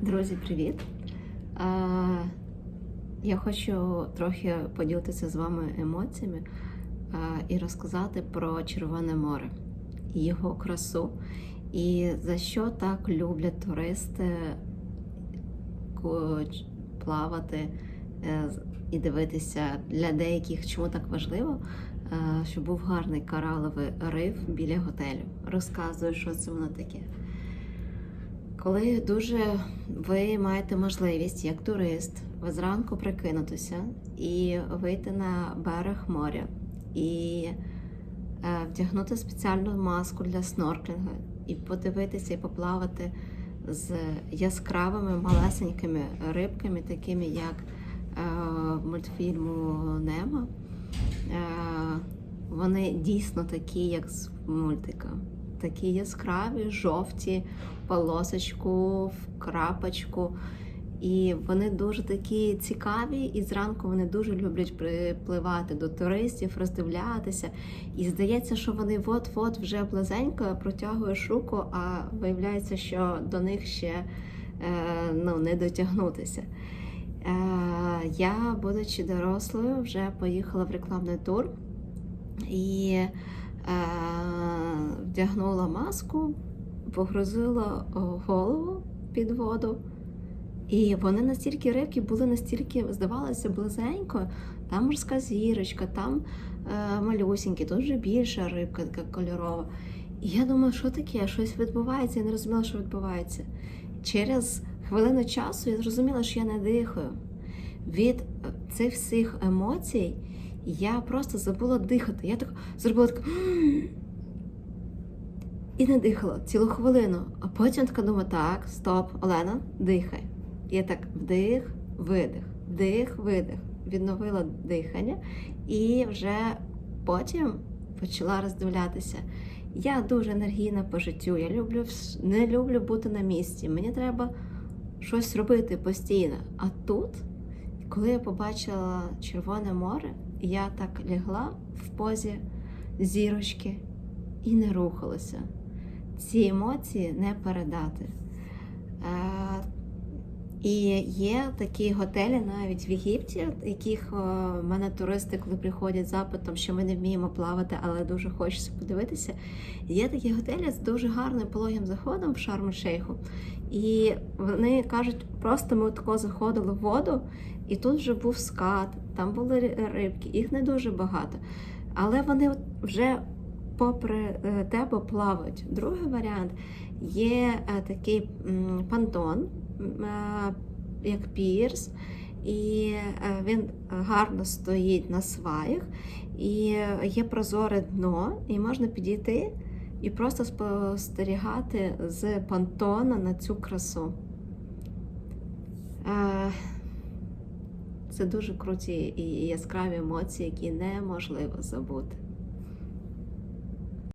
Друзі, привіт! Я хочу трохи поділитися з вами емоціями і розказати про Червоне море його красу, і за що так люблять туристи плавати е, і дивитися для деяких, чому так важливо, щоб був гарний кораловий риф біля готелю. Розказую, що це воно таке. Коли дуже ви маєте можливість, як турист, зранку прикинутися і вийти на берег моря і е, вдягнути спеціальну маску для снорклінгу і подивитися і поплавати з яскравими малесенькими рибками, такими як е, мультфільму Немо. Е, вони дійсно такі, як з мультика. Такі яскраві, жовті, полосочку, в крапочку. І вони дуже такі цікаві, і зранку вони дуже люблять припливати до туристів, роздивлятися. І здається, що вони от-от вже близенько протягуєш руку, а виявляється, що до них ще е, ну, не дотягнутися. Е, я, будучи дорослою, вже поїхала в рекламний тур і е, вдягнула маску, погрузила голову під воду. І вони настільки рибки були настільки, здавалося, близенько. Там морська зірочка, там е, малюсінькі, тут більша рибка, така кольорова. І я думаю, що таке? Щось відбувається, я не розуміла, що відбувається. Через хвилину часу я зрозуміла, що я не дихаю. Від е, цих всіх емоцій я просто забула дихати. Я так зробила так. І не дихала цілу хвилину. А потім така думаю, так, стоп, Олена, дихай. Я так вдих, видих, вдих, видих. Відновила дихання і вже потім почала роздивлятися. Я дуже енергійна по життю. Я люблю не люблю бути на місці. Мені треба щось робити постійно. А тут, коли я побачила Червоне море, я так лягла в позі зірочки і не рухалася. Ці емоції не передати. Е, і є такі готелі навіть в Єгипті, яких е, в мене туристи, коли приходять з запитом, що ми не вміємо плавати, але дуже хочеться подивитися. Є такі готелі з дуже гарним пологим заходом в Шарм-Шейху. І вони кажуть, просто ми тако заходили в воду, і тут вже був скат, там були рибки, їх не дуже багато. Але вони вже попри е, тебе плавають. Другий варіант є е, такий м, понтон, е, як пірс, і він гарно стоїть на сваях, і є прозоре дно, і можна підійти і просто спостерігати з понтона на цю красу. Це дуже круті і яскраві емоції, які неможливо забути.